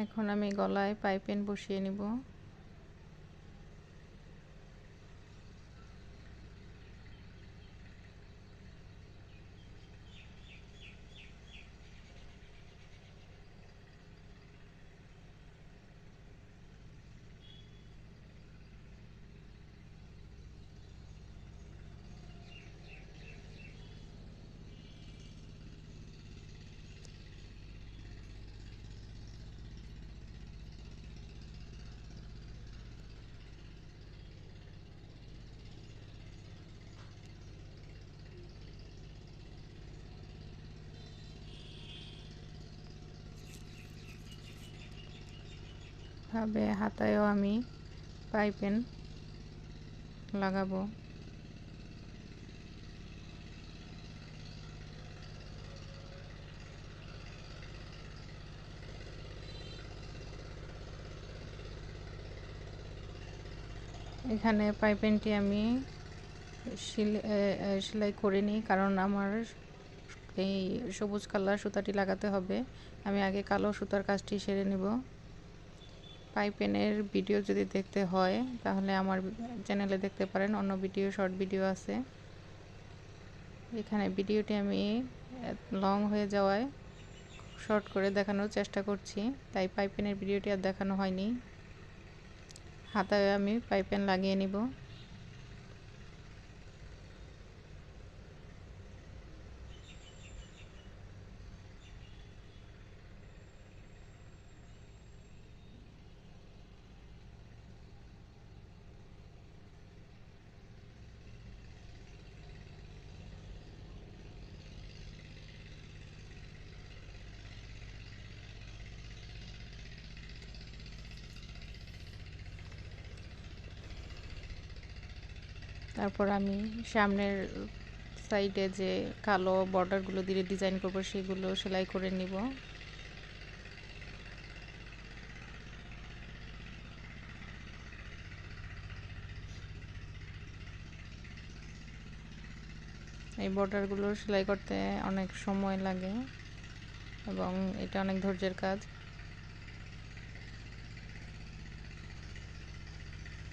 এখন আমি গলায় পাইপেন বসিয়ে নিব। ভাবে হাতায়ও আমি পাইপেন লাগাবো। এখানে পাইপেনটি আমি সেলাই করে নিই কারণ আমার এই সবুজ কালার সুতাটি লাগাতে হবে। আমি আগে কালো সুতার কাজটি সেরে নেব। পাইপেনের ভিডিও যদি দেখতে হয়, তাহলে আমার চ্যানেলে দেখতে পারেন। অন্য ভিডিও, শর্ট ভিডিও আছে। এখানে ভিডিওটি আমি লং হয়ে যাওয়ায় শর্ট করে দেখানোর চেষ্টা করছি। তাই পাইপেনের ভিডিওটি আর দেখানো হয়নি। হাতায় আমি পাইপেন লাগিয়ে নিব। তারপর আমি সামনের সাইডে যে কালো বর্ডারগুলো দিয়ে ডিজাইন করব, সেগুলো সেলাই করে নিব। এই বর্ডারগুলো সেলাই করতে অনেক সময় লাগে এবং এটা অনেক ধৈর্যের কাজ।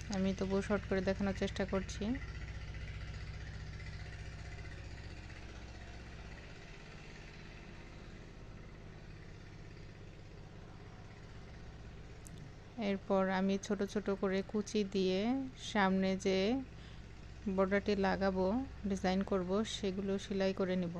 আমি তবুও শর্ট করে দেখানোর চেষ্টা করছি। এরপর আমি ছোট ছোট করে কুচি দিয়ে সামনে যে বর্ডারটি লাগাবো, ডিজাইন করব, সেগুলো সেলাই করে নেব।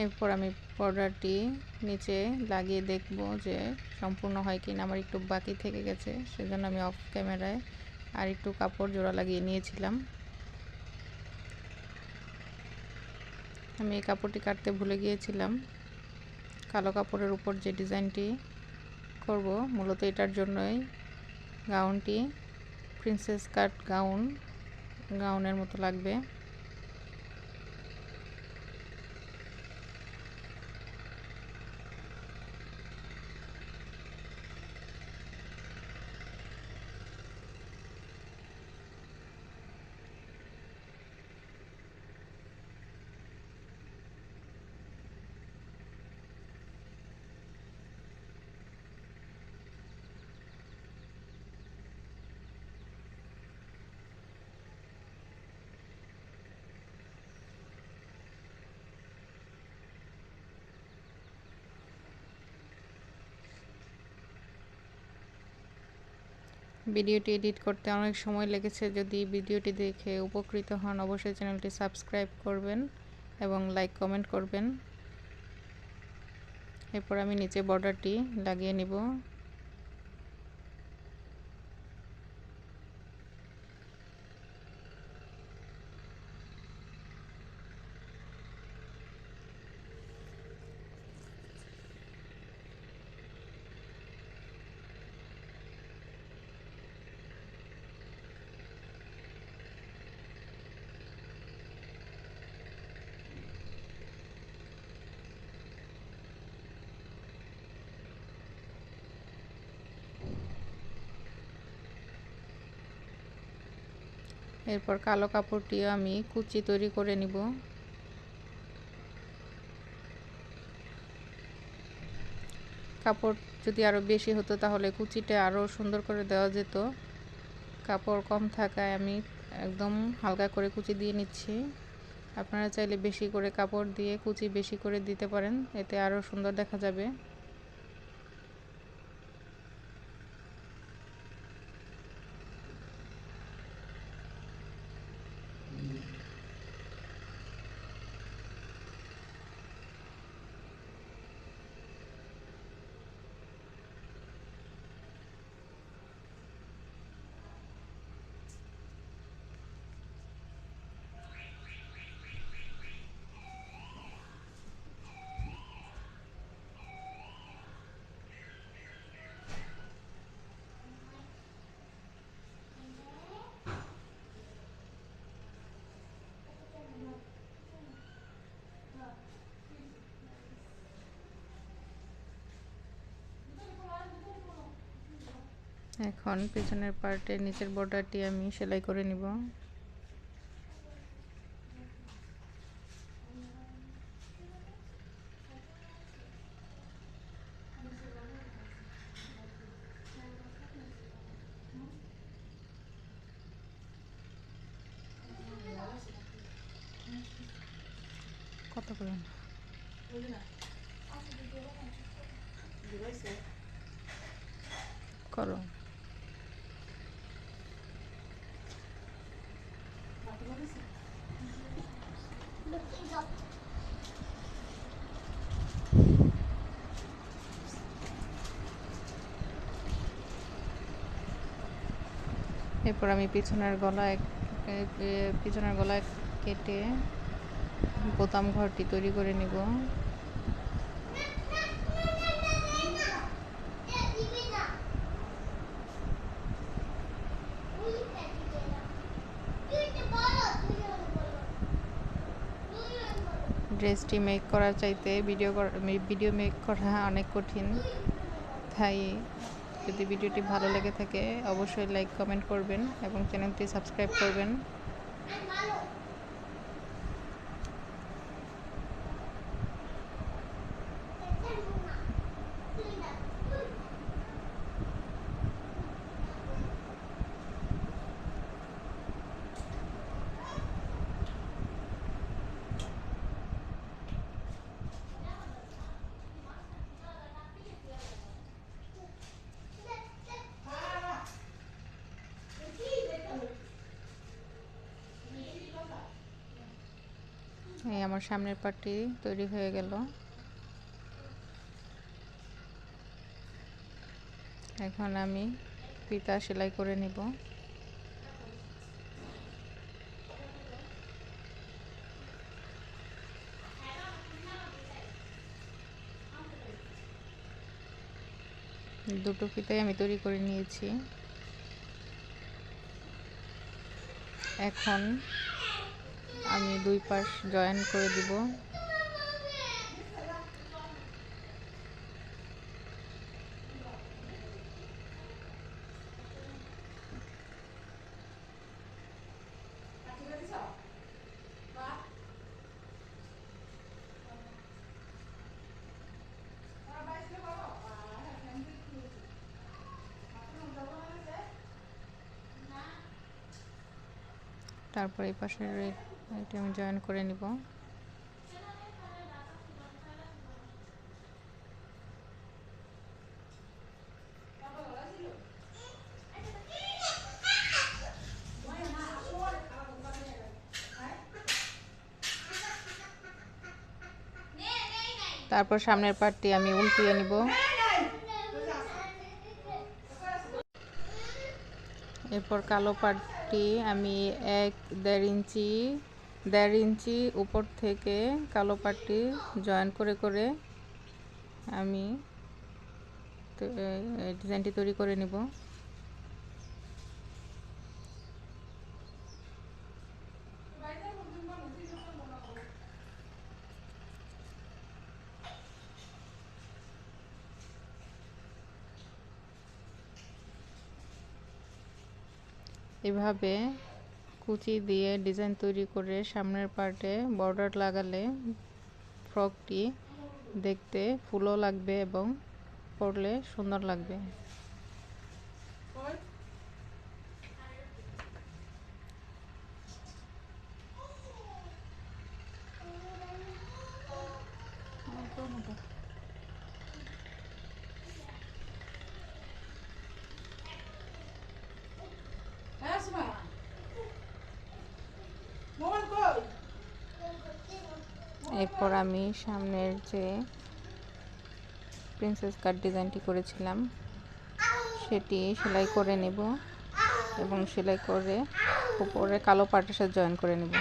এরপর আমি পর্দাটি নিচে লাগিয়ে দেখব যে সম্পূর্ণ হয় কি না আমার একটু বাকি থেকে গেছে, সেজন্য আমি অফ ক্যামেরায় আর একটু কাপড় জোড়া লাগিয়ে নিয়েছিলাম। আমি এই কাপড়টি কাটতে ভুলে গিয়েছিলাম। কালো কাপড়ের উপর যে ডিজাইনটি করব, মূলত এটার জন্যই গাউনটি প্রিন্সেস কাট গাউন গাউনের মতো লাগবে। ভিডিওটি এডিট করতে অনেক সময় লেগেছে। যদি ভিডিওটি দেখে উপকৃত হন, অবশ্যই চ্যানেলটি সাবস্ক্রাইব করবেন এবং লাইক কমেন্ট করবেন। এরপর আমি নিচে বর্ডারটি লাগিয়ে নিব। এরপর কালো কাপড়টিও আমি কুচি তৈরি করে নিব। কাপড় যদি আরও বেশি হতো তাহলে কুচিটা আরও সুন্দর করে দেওয়া যেত। কাপড় কম থাকায় আমি একদম হালকা করে কুচি দিয়ে নিচ্ছি। আপনারা চাইলে বেশি করে কাপড় দিয়ে কুচি বেশি করে দিতে পারেন, এতে আরও সুন্দর দেখা যাবে। এখন পেছনের পার্টের নিচের বর্ডারটি আমি সেলাই করে নিব। কত করে করো এরপর আমি পিছনের গলায় পিছনের গলায় কেটে বোতাম ঘরটি তৈরি করে নিব। ড্রেসটি মেক করার চাইতে ভিডিও ভিডিও মেক করা অনেক কঠিন। তাই যদি ভিডিওটি ভালো লেগে থাকে, অবশ্যই লাইক কমেন্ট করবেন এবং চ্যানেলটি সাবস্ক্রাইব করবেন। এই আমার সামনের পাটটি তৈরি হয়ে গেল। এখন আমি পিতা সেলাই করে নিব। দুটো ফিতাই আমি তৈরি করে নিয়েছি। এখন আমি দুই পাশ জয়েন করে দিব। তারপর এই পাশের এটা আমি জয়েন করে নিব। তারপর সামনের পার্টটি আমি উল্টিয়ে নিব। এরপর কালো পাটটি আমি এক দেড় ইঞ্চি দেড় ইঞ্চি উপর থেকে কালো পাটটি জয়েন করে করে আমি ডিজাইনটি তৈরি করে নিব। এভাবে কুচি দিয়ে ডিজাইন তৈরি করে সামনের পার্টে বর্ডার লাগালে ফ্রকটি দেখতে ফুলও লাগবে এবং পরলে সুন্দর লাগবে। এরপর আমি সামনের যে প্রিন্সেস কাট ডিজাইনটি করেছিলাম, সেটি সেলাই করে নেব এবং সেলাই করে উপরে কালো পাটের সাথে জয়েন করে নেব।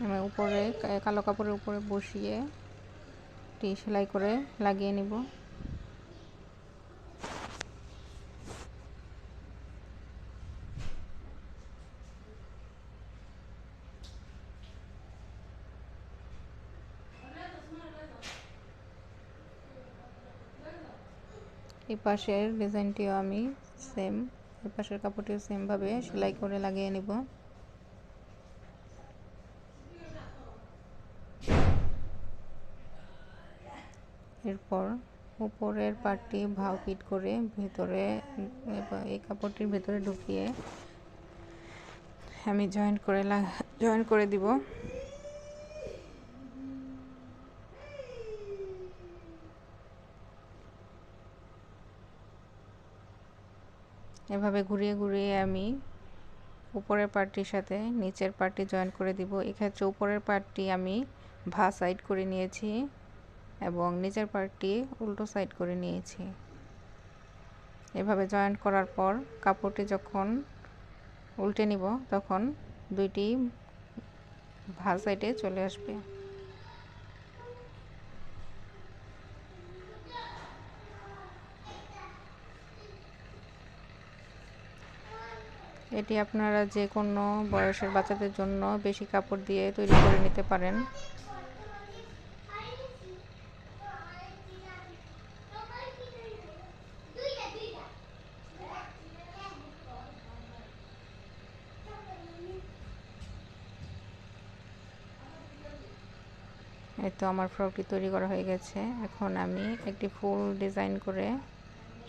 আমি উপরে কালো কাপড়ের উপরে বসিয়ে টি সেলাই করে লাগিয়ে নিব। এই পাশের ডিজাইনটিও আমি সেম এই পাশের কাপড়টিও সেমভাবে সেলাই করে লাগিয়ে নিব। এরপর উপরের পার্টটি ভাও পিট করে ভেতরে, এই কাপড়টির ভেতরে ঢুকিয়ে আমি জয়েন করে জয়েন করে দিব। এভাবে ঘুরিয়ে ঘুরিয়ে আমি উপরের পার্টির সাথে নিচের পার্টি জয়েন করে দিব। এক্ষেত্রে উপরের পার্টটি আমি ভা সাইড করে নিয়েছি। এবং নিচের পার্টটি উল্টো সাইড করে নিয়েছি। এভাবে জয়েন্ট করার পর কাপড়টি যখন উল্টে নিব, তখন দুইটি ভা সাইডে চলে আসবে। এটি আপনারা যে কোনো বয়সের বাচ্চাদের জন্য বেশি কাপড় দিয়ে তৈরি করে নিতে পারেন। তো আমার ফ্রকটি তৈরি করা হয়ে গেছে। এখন আমি একটি ফুল ডিজাইন করে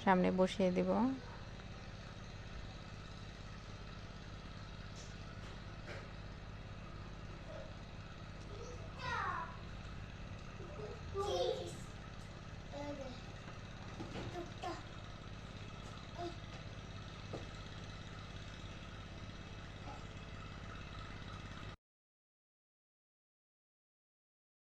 সামনে বসিয়ে দেব।